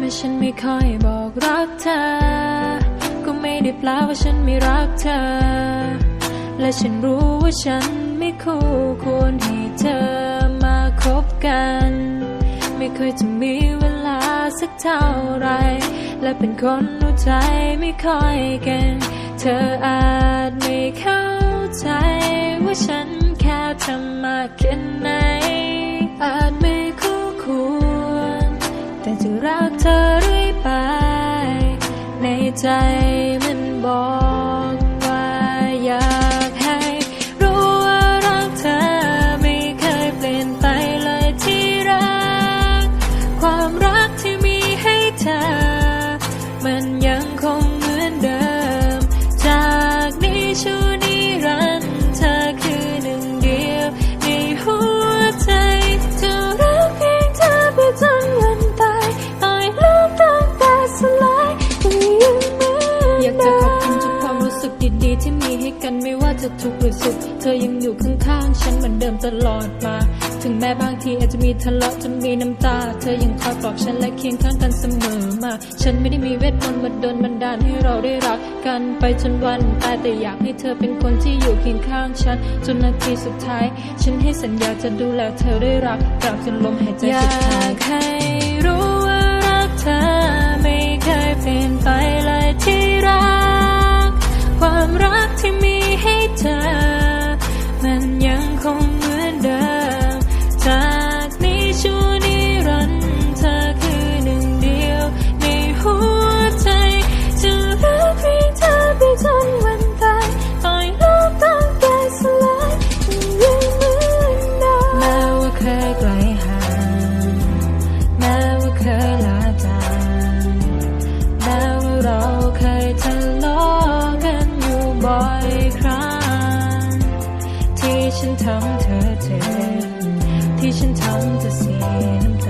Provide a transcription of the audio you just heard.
ม่ฉันไม่ค่อยบอกรักเธอ ก็ไม่ได้แปลว่าฉันไม่รักเธอ และฉันรู้ว่าฉันไม่คู่ควรให้เธอมาคบกัน ไม่เคยจะมีเวลาสักเท่าไร และเป็นคนรู้ใจไม่ค่อยเก่งเธออาจไม่เข้าใจว่าฉันแค่ทำมากแค่ไหน ใจมันบอกว่าอยากให้ รู้ว่ารักเธอไม่เคยเปลี่ยนไปเลยที่รัก ความรักที่มีให้เธอ มันยังคง ไม่ว่าจะทุกข์หรือสุข เธอยังอยู่ข้างๆ ฉันเหมือนเดิมตลอดมา ถึงแม้บางทีอาจจะมีทะเลาะจะมีน้ำตา เธอยังคอยปลอบฉันและเคียงข้างกันเสมอมา ฉันไม่ได้มีเวทมนต์มาดลบันดาลให้เราได้รักกันไปจนวันตายแต่อยากให้เธอเป็นคนที่อยู่เคียงข้างฉัน จนนาทีสุดท้าย ฉันให้สัญญาจะดูแลเธอได้รักตราบจนลมหายใจสุดท้ายกให้รู้ ที่ฉันทำเธอเจ็บที่ฉันทำเธอเสียน้